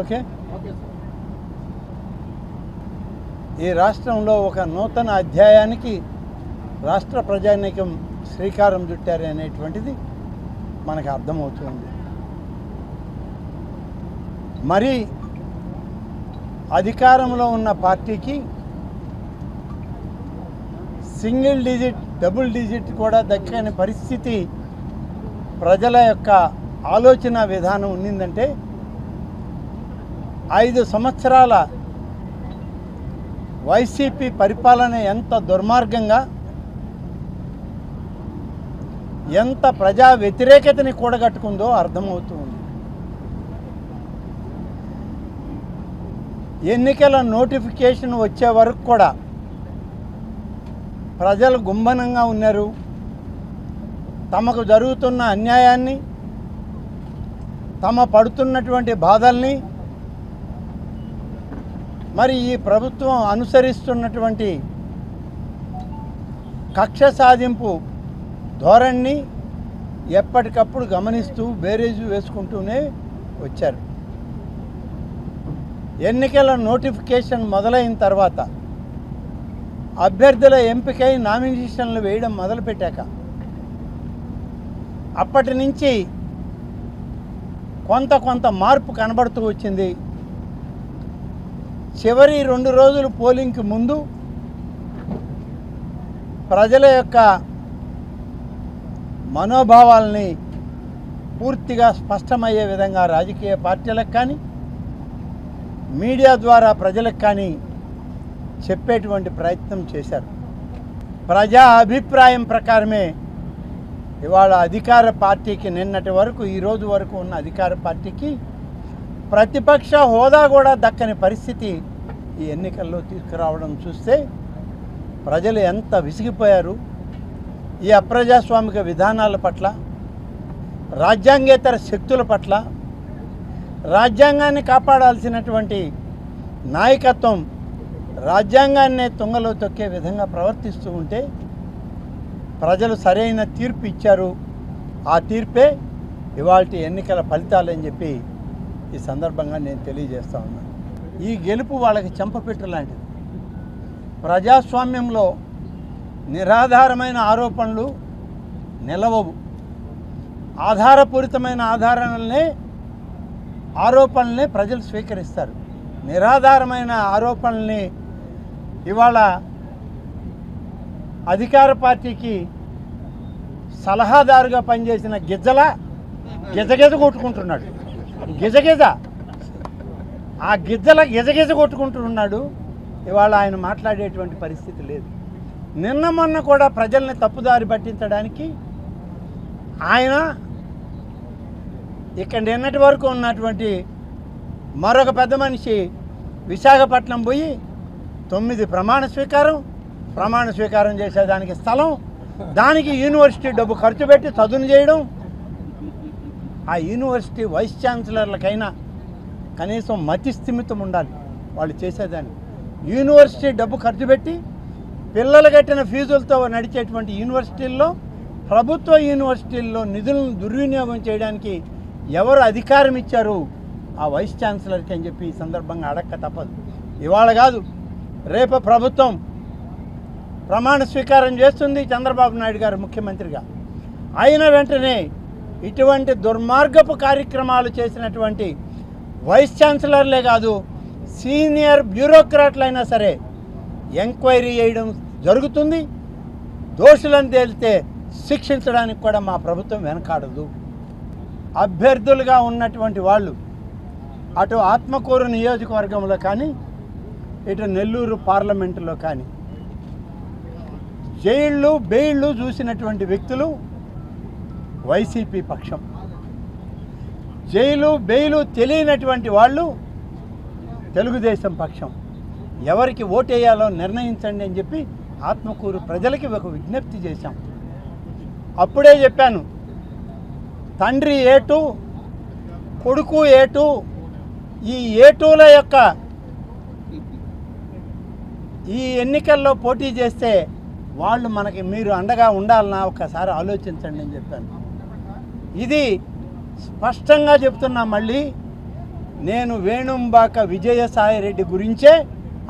Okay. ఈ రాష్ట్రంలో ఒక నూతన అధ్యాయానికి రాష్ట్ర ప్రజానీకం శ్రీకారం చుట్టారు అనేటువంటిది మనకు అర్థమవుతుంది. మరి అధికారంలో ఉన్న పార్టీకి సింగిల్ డిజిట్ డబుల్ డిజిట్ కూడా దక్కని పరిస్థితి ప్రజల యొక్క ఆలోచన విధానం ఉన్నిందంటే ఐదు సంవత్సరాల వైసీపీ పరిపాలన ఎంత దుర్మార్గంగా ఎంత ప్రజా వ్యతిరేకతని కూడగట్టుకుందో అర్థమవుతూ ఉంది. ఎన్నికల నోటిఫికేషన్ వచ్చే వరకు కూడా ప్రజలు గుంభనంగా ఉన్నారు. తమకు జరుగుతున్న అన్యాయాన్ని తమ పడుతున్నటువంటి బాధల్ని మరి ఈ ప్రభుత్వం అనుసరిస్తున్నటువంటి కక్ష సాధింపు ధోరణిని ఎప్పటికప్పుడు గమనిస్తూ బేరేజు వేసుకుంటూనే వచ్చారు. ఎన్నికల నోటిఫికేషన్ మొదలైన తర్వాత అభ్యర్థుల ఎంపికై నామినేషన్లు వేయడం మొదలుపెట్టాక అప్పటి నుంచి కొంత కొంత మార్పు కనబడుతూ వచ్చింది. చివరి రెండు రోజులు పోలింగ్కి ముందు ప్రజల యొక్క మనోభావాల్ని పూర్తిగా స్పష్టమయ్యే విధంగా రాజకీయ పార్టీలకు కానీ మీడియా ద్వారా ప్రజలకు కానీ చెప్పేటువంటి ప్రయత్నం చేశారు. ప్రజా అభిప్రాయం ప్రకారమే ఇవాళ అధికార పార్టీకి నిన్నటి వరకు ఈ రోజు వరకు ఉన్న అధికార పార్టీకి ప్రతిపక్ష హోదా కూడా దక్కని పరిస్థితి ఈ ఎన్నికల్లో తీసుకురావడం చూస్తే ప్రజలు ఎంత విసిగిపోయారు. ఈ అప్రజాస్వామిక విధానాల పట్ల రాజ్యాంగేతర శక్తుల పట్ల రాజ్యాంగాన్ని కాపాడాల్సినటువంటి నాయకత్వం రాజ్యాంగాన్నే తుంగలో తొక్కే విధంగా ప్రవర్తిస్తూ ఉంటే ప్రజలు సరైన తీర్పు ఇచ్చారు. ఆ తీర్పే ఇవాళ ఎన్నికల ఫలితాలని చెప్పి ఈ సందర్భంగా నేను తెలియజేస్తా ఉన్నాను ఈ గెలుపు వాళ్ళకి చెంపపెట్టు లాంటిది. ప్రజాస్వామ్యంలో నిరాధారమైన ఆరోపణలు నిలవవు. ఆధారపూరితమైన ఆధారాలనే ఆరోపణలనే ప్రజలు స్వీకరిస్తారు. నిరాధారమైన ఆరోపణల్ని ఇవాళ అధికార పార్టీకి సలహాదారుగా పనిచేసిన గిజ్జల గిజగిజ కొట్టుకుంటున్నాడు. గిజగిజ. ఆ గిజ్జల గిజగిజ కొట్టుకుంటున్నాడు. ఇవాళ ఆయన మాట్లాడేటువంటి పరిస్థితి లేదు. నిన్న మొన్న కూడా ప్రజల్ని తప్పుదారి పట్టించడానికి ఆయన ఇక్కడ నిన్నటి వరకు ఉన్నటువంటి మరొక పెద్ద మనిషి విశాఖపట్నం పోయి తొమ్మిది ప్రమాణ స్వీకారం ప్రమాణ స్వీకారం చేసేదానికి స్థలం దానికి యూనివర్సిటీ డబ్బు ఖర్చు పెట్టి చదువును చేయడం. ఆ యూనివర్సిటీ వైస్ ఛాన్సలర్లకైనా కనీసం మతి స్థిమితం ఉండాలి వాళ్ళు చేసేదాన్ని యూనివర్సిటీ డబ్బు ఖర్చు పెట్టి పిల్లలు కట్టిన ఫీజులతో నడిచేటువంటి యూనివర్సిటీల్లో ప్రభుత్వ యూనివర్సిటీల్లో నిధులను దుర్వినియోగం చేయడానికి ఎవరు అధికారం ఇచ్చారు? ఆ వైస్ ఛాన్సలర్కి అని చెప్పి ఈ సందర్భంగా అడక్క తప్పదు. ఇవాళ కాదు రేపు ప్రభుత్వం ప్రమాణ స్వీకారం చేస్తుంది చంద్రబాబు నాయుడు గారు ముఖ్యమంత్రిగా. అయిన వెంటనే ఇటువంటి దుర్మార్గపు కార్యక్రమాలు చేసినటువంటి వైస్ ఛాన్సలర్లే కాదు సీనియర్ బ్యూరోక్రాట్లైనా సరే ఎంక్వైరీ చేయడం జరుగుతుంది. దోషులను తేలితే శిక్షించడానికి కూడా మా ప్రభుత్వం వెనకాడదు. అభ్యర్థులుగా ఉన్నటువంటి వాళ్ళు అటు ఆత్మకూరు నియోజకవర్గంలో కానీ ఇటు నెల్లూరు పార్లమెంటులో కానీ జైళ్ళు బెయిళ్ళు చూసినటువంటి వ్యక్తులు వైసీపీ పక్షం. జైలు బెయిలు తెలియనటువంటి వాళ్ళు తెలుగుదేశం పక్షం. ఎవరికి ఓటేయాలో నిర్ణయించండి అని చెప్పి ఆత్మకూరు ప్రజలకి ఒక విజ్ఞప్తి చేశాం. అప్పుడే చెప్పాను తండ్రి ఏటు కొడుకు ఏటు ఈ ఏటూల యొక్క ఈ ఎన్నికల్లో పోటీ చేస్తే వాళ్ళు మనకి మీరు అండగా ఉండాలన్నా ఒకసారి ఆలోచించండి అని చెప్పాను. ఇది స్పష్టంగా చెప్తున్నా మళ్ళీ నేను వేణుంబాక విజయసాయిరెడ్డి గురించే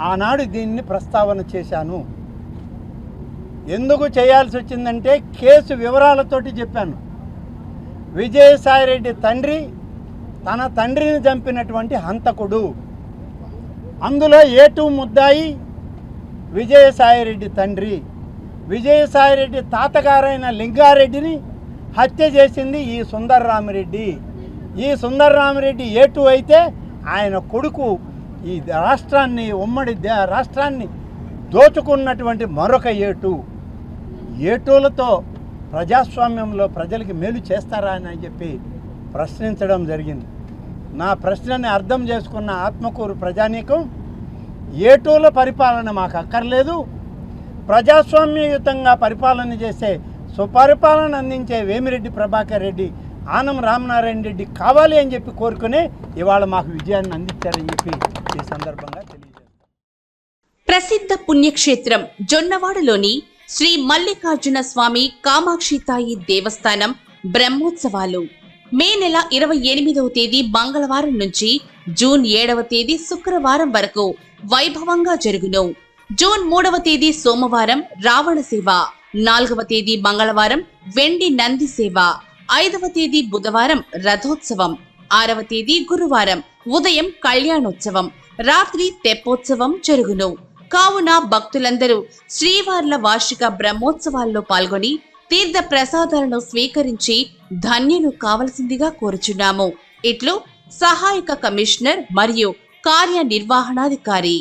ఆనాడు దీన్ని ప్రస్తావన చేశాను. ఎందుకు చేయాల్సి వచ్చిందంటే కేసు వివరాలతోటి చెప్పాను. విజయసాయిరెడ్డి తండ్రి తన తండ్రిని చంపినటువంటి హంతకుడు. అందులో ఏటు ముద్దాయి విజయసాయిరెడ్డి తండ్రి. విజయసాయిరెడ్డి తాతగారైన లింగారెడ్డిని హత్య చేసింది ఈ సుందర్రామిరెడ్డి. ఈ సుందర్రామిరెడ్డి ఏటు అయితే ఆయన కొడుకు ఈ రాష్ట్రాన్ని ఉమ్మడి దే- రాష్ట్రాన్ని దోచుకున్నటువంటి మరొక ఏటు. ఏటూలతో ప్రజాస్వామ్యంలో ప్రజలకి మేలు చేస్తారా అని చెప్పి ప్రశ్నించడం జరిగింది. నా ప్రశ్నని అర్థం చేసుకున్న ఆత్మకూరు ప్రజానీకం ఏటూల పరిపాలన మాకు అక్కర్లేదు. ప్రజాస్వామ్యయుతంగా పరిపాలన చేసే సుపరిపాలన అందించే వేమిరెడ్డి ప్రభాకర్ రెడ్డి ఆనం రామనారాయణ రెడ్డి కావాలి అని చెప్పి కోరుకునే ఇవాళ మాకు విజయాన్ని అందించారని చెప్పి ఈ సందర్భంగా తెలియజేస్తాను ప్రసిద్ధ పుణ్యక్షేత్రం జొన్నవాడలోని శ్రీ మల్లికార్జున స్వామి కామాక్షి తాయి దేవస్థానం బ్రహ్మోత్సవాలు. మే నెల ఇరవై ఎనిమిదవ తేదీ మంగళవారం నుంచి జూన్ ఏడవ తేదీ శుక్రవారం వరకు వైభవంగా జరుగును. జూన్ మూడవ తేదీ సోమవారం రావణ సేవ నాలుగవ తేదీ మంగళవారం వెండి నంది సేవ ఐదవ తేదీ బుధవారం రథోత్సవం ఆరవ తేదీ గురువారం ఉదయం కళ్యాణోత్సవం రాత్రి తెప్పోత్సవం జరుగును. కావున భక్తులందరూ శ్రీవార్ల వార్షిక బ్రహ్మోత్సవాల్లో పాల్గొని తీర్థ ప్రసాదాలను స్వీకరించి ధన్యులు కావలసిందిగా కోరుచున్నాము. ఇట్లు సహాయక కమిషనర్ మరియు కార్యనిర్వహణాధికారి